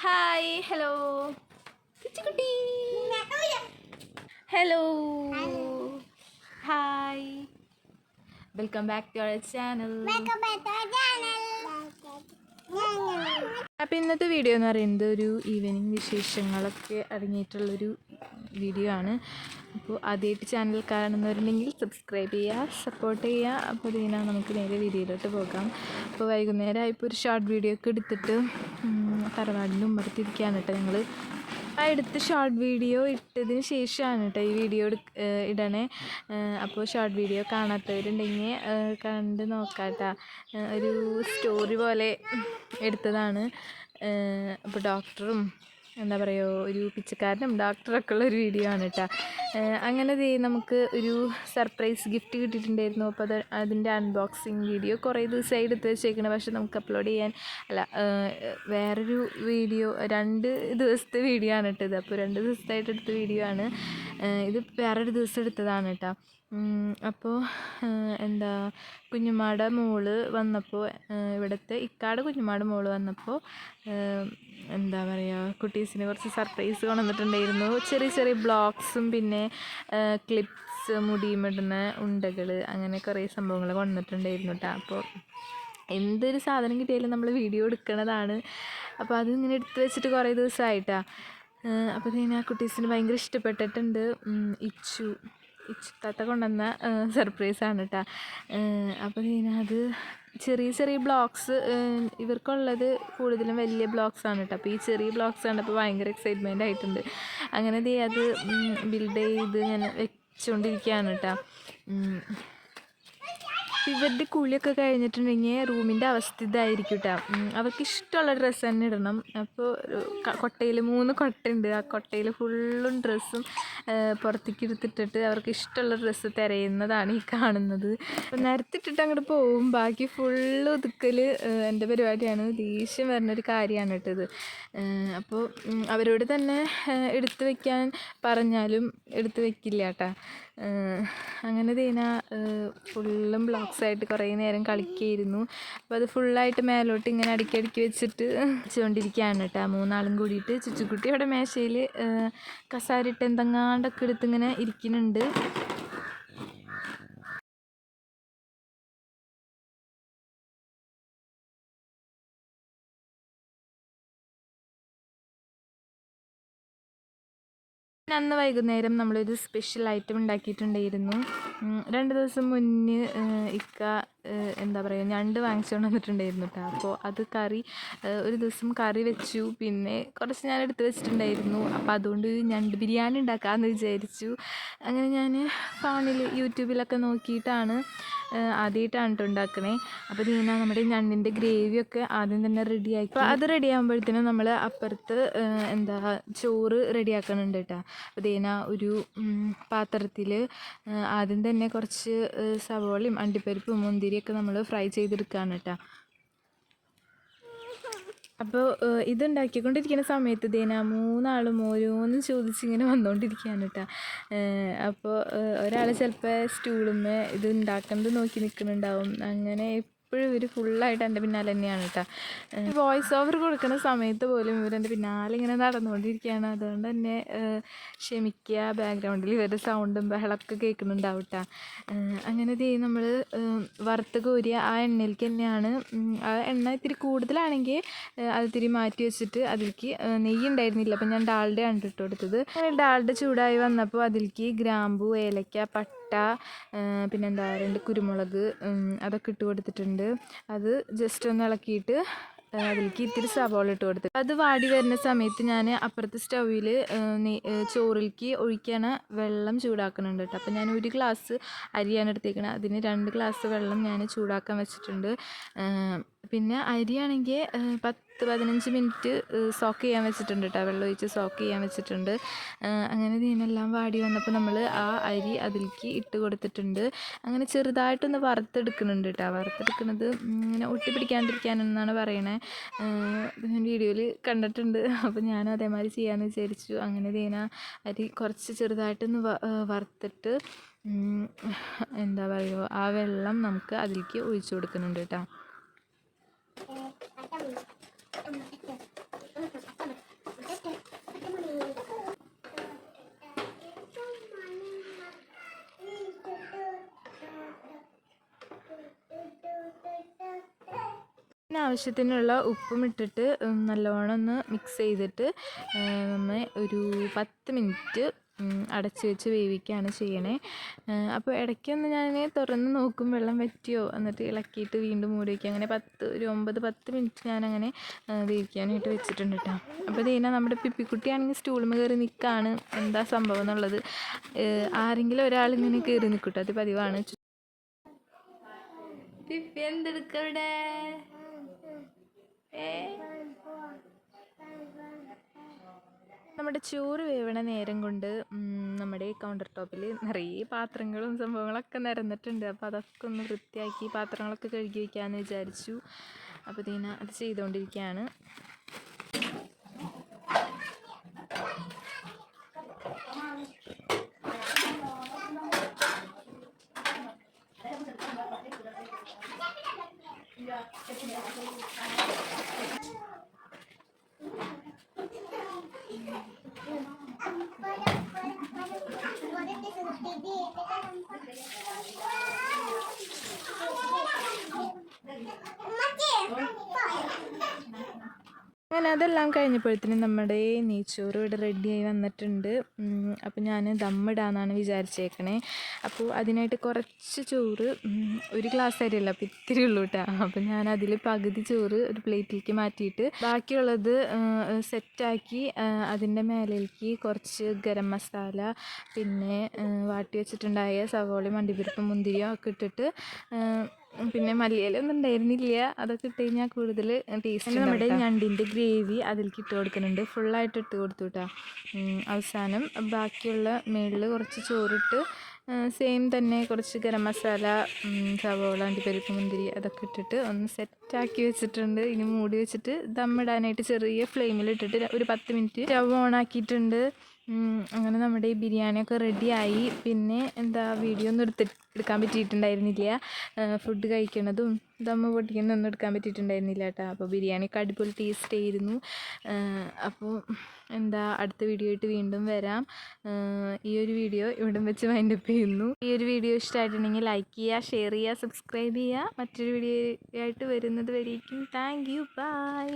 Hi hello കുട്ടി hello hi welcome back to our channel അപ്പോൾ ഇന്നത്തെ വീഡിയോ എന്ന് പറയുന്നത് ഒരു ഈവനിങ് വിശേഷങ്ങളൊക്കെ അടങ്ങിയിട്ടുള്ളൊരു വീഡിയോ ആണ്. അപ്പോൾ ആദ്യമായിട്ട് ചാനൽ കാണുന്നവരുണ്ടെങ്കിൽ സബ്സ്ക്രൈബ് ചെയ്യുക സപ്പോർട്ട് ചെയ്യുക. അപ്പോൾ ഇതിനാ നമുക്ക് നേരെ വീഡിയോയിലോട്ട് പോകാം. അപ്പോൾ വൈകുന്നേരം ആയപ്പോൾ ഒരു ഷോർട്ട് വീഡിയോ ഒക്കെ എടുത്തിട്ട് തറവാടിന്റെ ഉമ്മറത്തിരിക്കുകയാണ് കേട്ടോ ഞങ്ങൾ ആ എടുത്ത് ഷോർട്ട് വീഡിയോ ഇട്ടതിന് ശേഷമാണ് കേട്ടോ ഈ വീഡിയോ ഇടണേ. അപ്പോൾ ഷോർട്ട് വീഡിയോ കാണാത്തവരുണ്ടെങ്കിൽ കണ്ട് നോക്കാട്ടാ. ഒരു സ്റ്റോറി പോലെ എടുത്തതാണ്. അപ്പോൾ ഡോക്ടറും എന്താ പറയുക ഒരു പിച്ചക്കാരനും ഡോക്ടറൊക്കെ ഉള്ള ഒരു വീഡിയോ ആണ് കേട്ടോ അങ്ങനെ നമുക്ക് ഒരു സർപ്രൈസ് ഗിഫ്റ്റ് കിട്ടിയിട്ടുണ്ടായിരുന്നു. അപ്പോൾ അത് അതിന്റെ അൺബോക്സിങ് വീഡിയോ കുറേ ദിവസമായി എടുത്ത് വെച്ചേക്കണം. പക്ഷെ നമുക്ക് അപ്ലോഡ് ചെയ്യാൻ അല്ല വേറൊരു വീഡിയോ രണ്ട് ദിവസത്തെ വീഡിയോ ആണ് കേട്ടത് അപ്പോൾ രണ്ട് ദിവസത്തായിട്ട് എടുത്ത വീഡിയോ ആണ്. ഇത് വേറൊരു ദിവസം എടുത്തതാണ് കേട്ടോ അപ്പോൾ എന്താ കുഞ്ഞുമാടെ മോൾ വന്നപ്പോൾ ഇവിടുത്തെ ഇക്കാട് കുഞ്ഞുമാടെ മോൾ വന്നപ്പോൾ എന്താ പറയുക കുട്ടീസിന് കുറച്ച് സർപ്രൈസ് കൊണ്ടുവന്നിട്ടുണ്ടായിരുന്നു. ചെറിയ ചെറിയ ബ്ലോഗ്സും പിന്നെ ക്ലിപ്സ് മുടിയുമിടുന്ന ഉണ്ടകൾ അങ്ങനെ കുറേ സംഭവങ്ങൾ കൊണ്ടുവന്നിട്ടുണ്ടായിരുന്നു കേട്ടോ അപ്പോൾ എന്തൊരു സാധനം കിട്ടിയാലും നമ്മൾ വീഡിയോ എടുക്കണതാണ്. അപ്പോൾ അത് ഇങ്ങനെ എടുത്ത് വെച്ചിട്ട് കുറേ ദിവസമായിട്ടാണ് അപ്പോൾ ഇതിന് ആ കുട്ടീസിന് ഭയങ്കര ഇഷ്ടപ്പെട്ടിട്ടുണ്ട്. ഇച്ചു. ഇച്ചുത്താത്ത കൊണ്ടുവന്ന ആണ് കേട്ടോ അപ്പോൾ ഇതിനകത്ത് ചെറിയ ചെറിയ ബ്ലോക്സ് ഇവർക്കുള്ളത് കൂടുതലും വലിയ ബ്ലോക്സ് ആണ് കേട്ടോ അപ്പോൾ ഈ ചെറിയ ബ്ലോക്സ് കണ്ടപ്പോൾ ഭയങ്കര എക്സൈറ്റ്മെന്റ് ആയിട്ടുണ്ട്. അങ്ങനെ അത് ബിൽഡ് ചെയ്ത് ഇങ്ങനെ വെച്ചുകൊണ്ടിരിക്കുകയാണ് കേട്ടോ. ഇവരുടെ കുളിയൊക്കെ കഴിഞ്ഞിട്ടുണ്ടെങ്കിൽ റൂമിന്റെ അവസ്ഥ ഇതായിരിക്കും കേട്ടോ അവർക്ക് ഇഷ്ടമുള്ള ഡ്രസ്സ് തന്നെ ഇടണം. അപ്പോൾ കൊട്ടയിൽ മൂന്ന് കൊട്ടയുണ്ട്. ആ കൊട്ടയിൽ ഫുള്ളും ഡ്രസ്സും പുറത്തേക്ക് എടുത്തിട്ടിട്ട് അവർക്ക് ഇഷ്ടമുള്ള ഡ്രസ്സ് തിരയുന്നതാണ് ഈ കാണുന്നത്. അപ്പോൾ നിരത്തിട്ടിട്ട് അങ്ങോട്ട് പോവും. ബാക്കി ഫുള്ള് ഒതുക്കൽ എന്റെ പരിപാടിയാണ്. ദേഷ്യം വരുന്നൊരു കാര്യമാണ് കേട്ടത് അപ്പോൾ അവരോട് തന്നെ എടുത്തു വെക്കാൻ പറഞ്ഞാലും എടുത്തു വെക്കില്ല കേട്ടോ. അങ്ങനെ തീന ഫുള്ളും ബ്ലോക്സ് ആയിട്ട് കുറേ നേരം കളിക്കുകയായിരുന്നു അപ്പോൾ അത് ഫുള്ളായിട്ട് മേലോട്ട് ഇങ്ങനെ അടുക്കി അടുക്കി വെച്ചിട്ട് വെച്ചുകൊണ്ടിരിക്കുകയാണ് കേട്ടോ. മൂന്നാളും കൂടിയിട്ട് ചുച്ചുക്കുട്ടി അവിടെ മേശയിൽ കസാരിട്ട് എന്തെങ്ങാണ്ടൊക്കെ എടുത്ത് ഇങ്ങനെ ഇരിക്കുന്നുണ്ട്. അന്ന് വൈകുന്നേരം നമ്മളൊരു സ്പെഷ്യൽ ഐറ്റം ഉണ്ടാക്കിയിട്ടുണ്ടായിരുന്നു. രണ്ട് ദിവസം മുന്നേ ഇക്ക എന്താ പറയുക ഞണ്ട് വാങ്ങിച്ചുകൊണ്ട് വന്നിട്ടുണ്ടായിരുന്നു കേട്ടോ അപ്പോൾ അത് കറി ഒരു ദിവസം കറി വെച്ചു. പിന്നെ കുറച്ച് ഞാൻ എടുത്ത് വെച്ചിട്ടുണ്ടായിരുന്നു. അപ്പോൾ അതുകൊണ്ട് ഞണ്ട് ബിരിയാണി ഉണ്ടാക്കാമെന്ന് വിചാരിച്ചു. അങ്ങനെ ഞാൻ ഫോണിൽ യൂട്യൂബിലൊക്കെ നോക്കിയിട്ടാണ് ആദ്യമായിട്ടാണ് കേട്ടോ ഉണ്ടാക്കണേ അപ്പോൾ ദീന നമ്മുടെ ഞണ്ടിന്റെ ഗ്രേവിയൊക്കെ ആദ്യം തന്നെ റെഡിയാക്കി അപ്പോൾ അത് റെഡി ആകുമ്പോഴത്തേനും നമ്മൾ അപ്പുറത്ത് എന്താ ചോറ് റെഡിയാക്കണുണ്ട് കേട്ടോ അപ്പോൾ ദീന ഒരു പാത്രത്തിൽ ആദ്യം തന്നെ കുറച്ച് സവോളയും അണ്ടിപ്പരിപ്പും മുന്തിരിയൊക്കെ നമ്മൾ ഫ്രൈ ചെയ്തെടുക്കുകയാണ് കേട്ടോ അപ്പോൾ ഇത് ഉണ്ടാക്കിക്കൊണ്ടിരിക്കുന്ന സമയത്ത് ദേന മൂന്നാളും ഓരോന്നും ചോദിച്ചിങ്ങനെ വന്നുകൊണ്ടിരിക്കുകയാണ് കേട്ടോ അപ്പോൾ ഒരാൾ ചിലപ്പോൾ സ്റ്റൂളുമ്മേ ഇത് ഉണ്ടാക്കുന്നത് നോക്കി നിൽക്കുന്നുണ്ടാവും അങ്ങനെ എപ്പോഴും ഇവർ ഫുള്ളായിട്ട് എന്റെ പിന്നാലെ തന്നെയാണ് കേട്ടോ വോയിസ് ഓവർ കൊടുക്കുന്ന സമയത്ത് പോലും ഇവരെന്റെ പിന്നാലെ ഇങ്ങനെ നടന്നുകൊണ്ടിരിക്കുകയാണ്. അതുകൊണ്ട് തന്നെ ക്ഷമിക്കുക ബാക്ക്ഗ്രൗണ്ടിൽ ഇവരുടെ സൗണ്ടും ബഹളമൊക്കെ കേൾക്കുന്നുണ്ടാവും കേട്ടോ അങ്ങനെ ദേ നമ്മൾ വറുത്ത് കോരിയ ആ എണ്ണയിലേക്ക് തന്നെയാണ്. ആ എണ്ണ ഇത്തിരി കൂടുതലാണെങ്കിൽ അത് ഇത്തിരി മാറ്റി വെച്ചിട്ട് അതിലേക്ക് നെയ്യ് ഉണ്ടായിരുന്നില്ല. അപ്പം ഞാൻ ഡാളുടെ ആണ് ഇട്ട് കൊടുത്തത്. ഡാൾഡ ചൂടായി വന്നപ്പോൾ അതിലേക്ക് ഗ്രാമ്പു ഏലക്ക പട്ട ഏഹ്, പിന്നെന്താ രണ്ട് കുരുമുളക് അതൊക്കെ ഇട്ട് കൊടുത്തിട്ടുണ്ട്. അത് ജസ്റ്റ് ഒന്ന് ഇളക്കിയിട്ട് അതിലേക്ക് ഇത്തിരി സവാള ഇട്ട് കൊടുത്തു. അത് വാടി വരുന്ന സമയത്ത് ഞാൻ അപ്പുറത്തെ സ്റ്റൗവിൽ ചോറിലേക്ക് ഒഴിക്കണ വെള്ളം ചൂടാക്കുന്നുണ്ട് കേട്ടോ അപ്പം ഞാൻ ഒരു ഗ്ലാസ് അരിയാണ് എടുത്തേക്കണത് അതിന് രണ്ട് ഗ്ലാസ് വെള്ളം ഞാൻ ചൂടാക്കാൻ വെച്ചിട്ടുണ്ട്. പിന്നെ അരിയാണെങ്കിൽ പത്ത് പതിനഞ്ച് മിനിറ്റ് സോക്ക് ചെയ്യാൻ വെച്ചിട്ടുണ്ട് കേട്ടോ വെള്ളം ഒഴിച്ച് സോക്ക് ചെയ്യാൻ വെച്ചിട്ടുണ്ട്. അങ്ങനെ ഇതിനെല്ലാം വാടി വന്നപ്പോൾ നമ്മൾ ആ അരി അതിലേക്ക് ഇട്ട് കൊടുത്തിട്ടുണ്ട്. അങ്ങനെ ചെറുതായിട്ടൊന്ന് വറുത്തെടുക്കുന്നുണ്ട് കേട്ടോ വറുത്തെടുക്കുന്നത് ഇങ്ങനെ ഒട്ടിപ്പിടിക്കാണ്ടിരിക്കാനെന്നാണ് പറയണേ. ഏഹ്, ഇത് ഞാൻ വീഡിയോയിൽ കണ്ടിട്ടുണ്ട്. അപ്പോൾ ഞാനും അതേമാതിരി ചെയ്യാമെന്ന് വിചാരിച്ചു. അങ്ങനെ ദീന അരി കുറച്ച് ചെറുതായിട്ടൊന്ന് വറുത്തിട്ട് എന്താ പറയുക ആ വെള്ളം നമുക്ക് അതിലേക്ക് ഒഴിച്ചു കൊടുക്കുന്നുണ്ട് കേട്ടോ പിന്നെ ആവശ്യത്തിനുള്ള ഉപ്പും ഇട്ടിട്ട് നല്ലോണം ഒന്ന് മിക്സ് ചെയ്തിട്ട് നമ്മൾ ഒരു പത്ത് മിനിറ്റ് അടച്ച് വെച്ച് വേവിക്കുകയാണ് ചെയ്യണേ. അപ്പോൾ ഇടയ്ക്കൊന്ന് ഞാൻ തുറന്ന് നോക്കും വെള്ളം വറ്റിയോ? എന്നിട്ട് ഇളക്കിയിട്ട് വീണ്ടും മൂടി വയ്ക്കുക അങ്ങനെ പത്ത് ഒരു ഒമ്പത് പത്ത് മിനിറ്റ് ഞാനങ്ങനെ വേവിക്കാനായിട്ട് വെച്ചിട്ടുണ്ട് കേട്ടോ അപ്പോൾ ഇതിനെ നമ്മുടെ പിപ്പിക്കുട്ടിയാണെങ്കിൽ സ്റ്റൂളിൽ കയറി നിൽക്കുകയാണ് എന്താ സംഭവം എന്നുള്ളത്. ആരെങ്കിലും ഒരാൾ ഇങ്ങനെ കയറി നിൽക്കട്ടോ അത് പതിവാണ്. പിപ്പി എന്തെടുക്കവിടെ? നമ്മുടെ ചോറ് വേവണ നേരം കൊണ്ട് നമ്മുടെ കൗണ്ടർ ടോപ്പിൽ നിറയെ പാത്രങ്ങളും സംഭവങ്ങളൊക്കെ നിരന്നിട്ടുണ്ട്. അപ്പോൾ അതൊക്കെ ഒന്ന് വൃത്തിയാക്കി പാത്രങ്ങളൊക്കെ കഴുകി വയ്ക്കാമെന്ന് വിചാരിച്ചു. അപ്പോൾ ദീന അത് ചെയ്തുകൊണ്ടിരിക്കുകയാണ് Ini. അങ്ങനെ അതെല്ലാം കഴിഞ്ഞപ്പോഴത്തേനും നമ്മുടെ നെയ്ച്ചോറ് ഇവിടെ റെഡിയായി വന്നിട്ടുണ്ട്. അപ്പോൾ ഞാൻ ദമ്മിടാന്നാണ് വിചാരിച്ചേക്കണേ. അപ്പോൾ അതിനായിട്ട് കുറച്ച് ചോറ് ഒരു ഗ്ലാസ് അരിയല്ല അപ്പോൾ ഇത്തിരി ഉള്ളൂ കേട്ടോ അപ്പോൾ ഞാൻ അതിൽ പകുതി ചോറ് ഒരു പ്ലേറ്റിലേക്ക് മാറ്റിയിട്ട് ബാക്കിയുള്ളത് സെറ്റാക്കി അതിന്റെ മേലേക്ക് കുറച്ച് ഗരം മസാല പിന്നെ വാട്ടി വെച്ചിട്ടുണ്ടായ സവോളയും അണ്ടിപ്പരിപ്പും മുന്തിരിയും ഒക്കെ ഇട്ടിട്ട് പിന്നെ മല്ലിയിലൊന്നും ഉണ്ടായിരുന്നില്ല. അതൊക്കെ ഇട്ട് കഴിഞ്ഞാൽ കൂടുതൽ ടേസ്റ്റ് നമ്മുടെ ഞണ്ടിന്റെ ഗ്രേവി അതിലേക്ക് ഇട്ട് കൊടുക്കുന്നുണ്ട്. ഫുള്ളായിട്ട് ഇട്ട് കൊടുത്തു കേട്ടോ അവസാനം ബാക്കിയുള്ള മേളിൽ കുറച്ച് ചോറിട്ട് സെയിം തന്നെ കുറച്ച് ഗരം മസാല സവോള അണ്ടിപ്പരിപ്പ് മുന്തിരി അതൊക്കെ ഇട്ടിട്ട് ഒന്ന് സെറ്റാക്കി വെച്ചിട്ടുണ്ട്. ഇനി മൂടി വെച്ചിട്ട് ദമ്മിടാനായിട്ട് ചെറിയ ഫ്ലെയിമിൽ ഇട്ടിട്ട് ഒരു പത്ത് മിനിറ്റ് സ്റ്റവ് ഓൺ ആക്കിയിട്ടുണ്ട്. അങ്ങനെ നമ്മുടെ ഈ ബിരിയാണിയൊക്കെ റെഡിയായി പിന്നെ എന്താ വീഡിയോ ഒന്നും എടുത്ത് എടുക്കാൻ പറ്റിയിട്ടുണ്ടായിരുന്നില്ല. ഫുഡ് കഴിക്കണതും ദമ്മ് പൊട്ടിക്കുന്നതൊന്നും എടുക്കാൻ പറ്റിയിട്ടുണ്ടായിരുന്നില്ല കേട്ടോ. അപ്പോൾ ബിരിയാണിയൊക്കെ അടിപൊളി ടേസ്റ്റ് ആയിരുന്നു. അപ്പോൾ എന്താ അടുത്ത വീഡിയോ ആയിട്ട് വീണ്ടും വരാം. ഈ ഒരു വീഡിയോ ഇവിടം വെച്ച് വൈൻഡപ്പ് ചെയ്യുന്നു. ഈ ഒരു വീഡിയോ ഇഷ്ടമായിട്ടുണ്ടെങ്കിൽ ലൈക്ക് ചെയ്യുക ഷെയർ ചെയ്യുക സബ്സ്ക്രൈബ് ചെയ്യുക. മറ്റൊരു വീഡിയോ ആയിട്ട് വരുന്നത് വരേക്കും. Thank you by